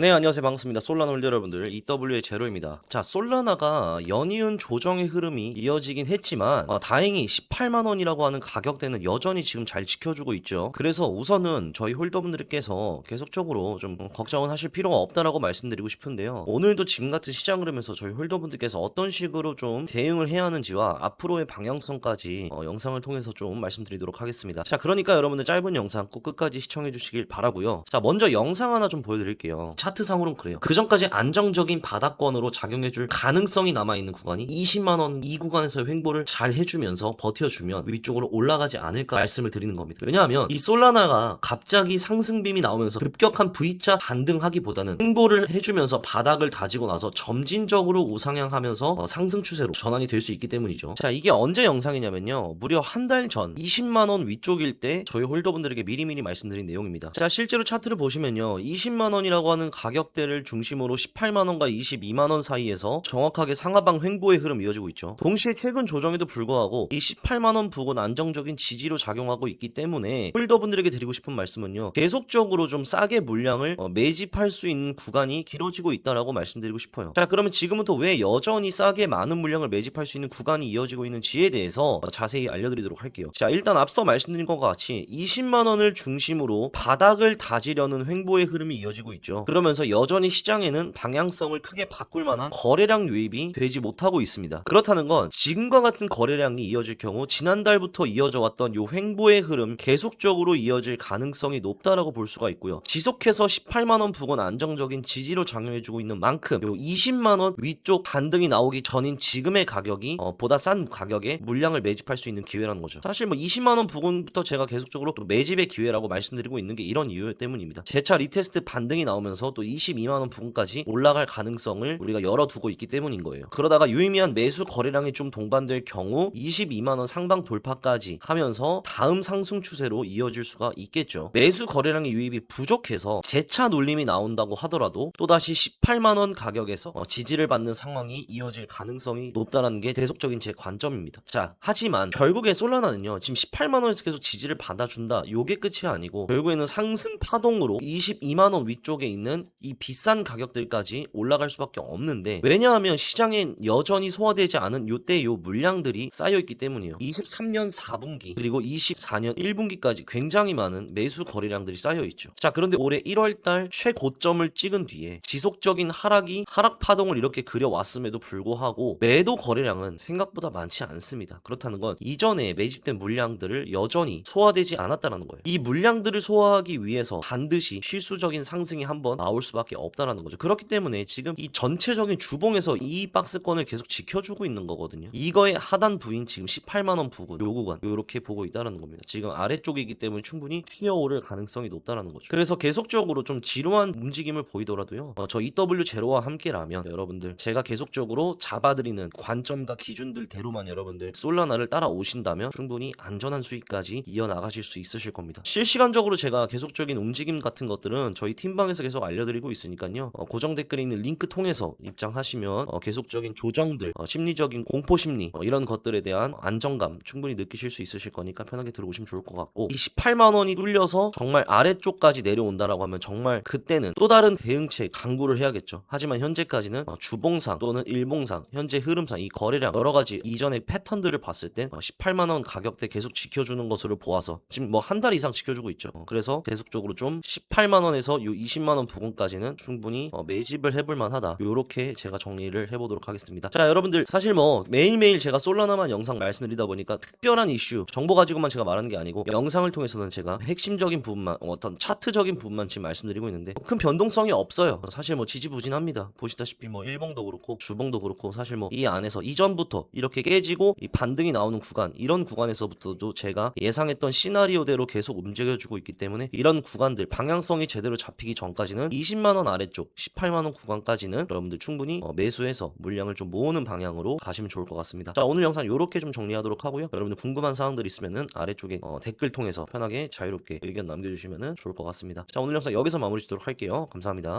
네 안녕하세요. 반갑습니다. 솔라나 홀드 여러분들. EW의 제로입니다. 자 솔라나가 연이은 조정의 흐름이 이어지긴 했지만 어, 다행히 18만원이라고 하는 가격대는 여전히 지금 잘 지켜주고 있죠. 그래서 우선은 저희 홀더분들께서 계속적으로 좀 걱정은 하실 필요가 없다라고 말씀드리고 싶은데요. 오늘도 지금 같은 시장 흐름에서 저희 홀더분들께서 어떤 식으로 좀 대응을 해야 하는지와 앞으로의 방향성까지 어, 영상을 통해서 좀 말씀드리도록 하겠습니다. 자 그러니까 여러분들 짧은 영상 꼭 끝까지 시청해 주시길 바라고요. 자 먼저 영상 하나 좀 보여드릴게요. 차 트상으로는 그래요. 그 전까지 안정적인 바닥권으로 작용해줄 가능성이 남아있는 구간이 20만원 이 구간에서 횡보를 잘 해주면서 버텨주면 위쪽으로 올라가지 않을까 말씀을 드리는 겁니다. 왜냐하면 이 솔라나가 갑자기 상승빔이 나오면서 급격한 V자 반등하기보다는 횡보를 해주면서 바닥을 다지고 나서 점진적으로 우상향하면서 어, 상승 추세로 전환이 될 수 있기 때문이죠. 자 이게 언제 영상이냐면요. 무려 한 달 전 20만원 위쪽일 때 저희 홀더분들에게 미리미리 말씀드린 내용입니다. 자 실제로 차트를 보시면요. 20만원이라고 하는 가격대를 중심으로 18만원과 22만원 사이에서 정확하게 상하방 횡보의 흐름 이어지고 있죠. 동시에 최근 조정에도 불구하고 이 18만원 부근 안정적인 지지로 작용하고 있기 때문에 홀더분들에게 드리고 싶은 말씀은요 계속적으로 좀 싸게 물량을 어, 매집할 수 있는 구간이 길어지고 있다라고 말씀드리고 싶어요. 자 그러면 지금부터 왜 여전히 싸게 많은 물량을 매집할 수 있는 구간이 이어지고 있는지에 대해서 어, 자세히 알려드리도록 할게요. 자 일단 앞서 말씀드린 것과 같이 20만원을 중심으로 바닥을 다지려는 횡보의 흐름이 이어지고 있죠. 그 러면서 여전히 시장에는 방향성을 크게 바꿀 만한 거래량 유입이 되지 못하고 있습니다. 그렇다는 건 지금과 같은 거래량이 이어질 경우 지난달부터 이어져 왔던 요 횡보의 흐름 계속적으로 이어질 가능성이 높다라고 볼 수가 있고요. 지속해서 18만 원 부근 안정적인 지지로 작용해주고 있는 만큼 요 20만 원 위쪽 반등이 나오기 전인 지금의 가격이 어, 보다 싼 가격에 물량을 매집할 수 있는 기회라는 거죠. 사실 뭐 20만 원 부근부터 제가 계속적으로 또 매집의 기회라고 말씀드리고 있는 게 이런 이유 때문입니다. 재차 리테스트 반등이 나오면서 또 22만 원 부근까지 올라갈 가능성을 우리가 열어두고 있기 때문인 거예요. 그러다가 유의미한 매수 거래량이 좀 동반될 경우 22만 원 상방 돌파까지 하면서 다음 상승 추세로 이어질 수가 있겠죠. 매수 거래량의 유입이 부족해서 재차 눌림이 나온다고 하더라도 또다시 18만 원 가격에서 어, 지지를 받는 상황이 이어질 가능성이 높다는 게 계속적인 제 관점입니다. 자 하지만 결국에 솔라나는요 지금 18만 원에서 계속 지지를 받아준다. 요게 끝이 아니고 결국에는 상승 파동으로 22만 원 위쪽에 있는 이 비싼 가격들까지 올라갈 수밖에 없는데 왜냐하면 시장엔 여전히 소화되지 않은 요때 요 물량들이 쌓여있기 때문이에요. 23년 4분기 그리고 24년 1분기까지 굉장히 많은 매수 거래량들이 쌓여있죠. 자 그런데 올해 1월달 최고점을 찍은 뒤에 지속적인 하락이 하락 파동을 이렇게 그려왔음에도 불구하고 매도 거래량은 생각보다 많지 않습니다. 그렇다는 건 이전에 매집된 물량들을 여전히 소화되지 않았다는 거예요. 이 물량들을 소화하기 위해서 반드시 필수적인 상승이 한번 나올 수밖에 없다라는 거죠. 그렇기 때문에 지금 이 전체적인 주봉에서 이 박스권을 계속 지켜주고 있는 거거든요. 이거의 하단 부인 지금 18만 원 부근 요 구간 요렇게 보고 있다는 겁니다. 지금 아래쪽이기 때문에 충분히 튀어오를 가능성이 높다라는 거죠. 그래서 계속적으로 좀 지루한 움직임을 보이더라도요. 어, 저 EW 제로와 함께라면 여러분들 제가 계속적으로 잡아드리는 관점과 기준들대로만 여러분들 솔라나를 따라오신다면 충분히 안전한 수익까지 이어나가실 수 있으실 겁니다. 실시간적으로 제가 계속적인 움직임 같은 것들은 저희 팀방에서 계속 알려 드리고 있으니까요. 어, 고정 댓글에 있는 링크 통해서 입장하시면 어, 계속적인 조정들 어, 심리적인 공포 심리 어, 이런 것들에 대한 안정감 충분히 느끼실 수 있으실 거니까 편하게 들어오시면 좋을 것 같고 이 18만 원이 뚫려서 정말 아래쪽까지 내려온다라고 하면 정말 그때는 또 다른 대응책 강구를 해야겠죠. 하지만 현재까지는 어, 주봉상 또는 일봉상 현재 흐름상 이 거래량 여러 가지 이전의 패턴들을 봤을 땐 어, 18만 원 가격대 계속 지켜주는 것으로 보아서 지금 뭐 한 달 이상 지켜주고 있죠. 어, 그래서 계속적으로 좀 18만 원에서 요 20만 원 부근 까지는 충분히 어, 매집을 해볼 만하다. 요렇게 제가 정리를 해보도록 하겠습니다. 자 여러분들 사실 뭐 매일매일 제가 솔라나만 영상 말씀드리다 보니까 특별한 이슈 정보 가지고만 제가 말하는 게 아니고 영상을 통해서는 제가 핵심적인 부분만 어떤 차트적인 부분만 지금 말씀드리고 있는데 큰 변동성이 없어요. 사실 뭐 지지부진합니다. 보시다시피 뭐 일봉도 그렇고 주봉도 그렇고 사실 뭐 이 안에서 이전부터 이렇게 깨지고 이 반등이 나오는 구간 이런 구간에서부터도 제가 예상했던 시나리오대로 계속 움직여주고 있기 때문에 이런 구간들 방향성이 제대로 잡히기 전까지는 20만원 아래쪽 18만원 구간까지는 여러분들 충분히 어, 매수해서 물량을 좀 모으는 방향으로 가시면 좋을 것 같습니다. 자 오늘 영상 이렇게 좀 정리하도록 하고요. 여러분들 궁금한 사항들 있으면은 아래쪽에 어, 댓글 통해서 편하게 자유롭게 의견 남겨주시면 좋을 것 같습니다. 자 오늘 영상 여기서 마무리 짓도록 할게요. 감사합니다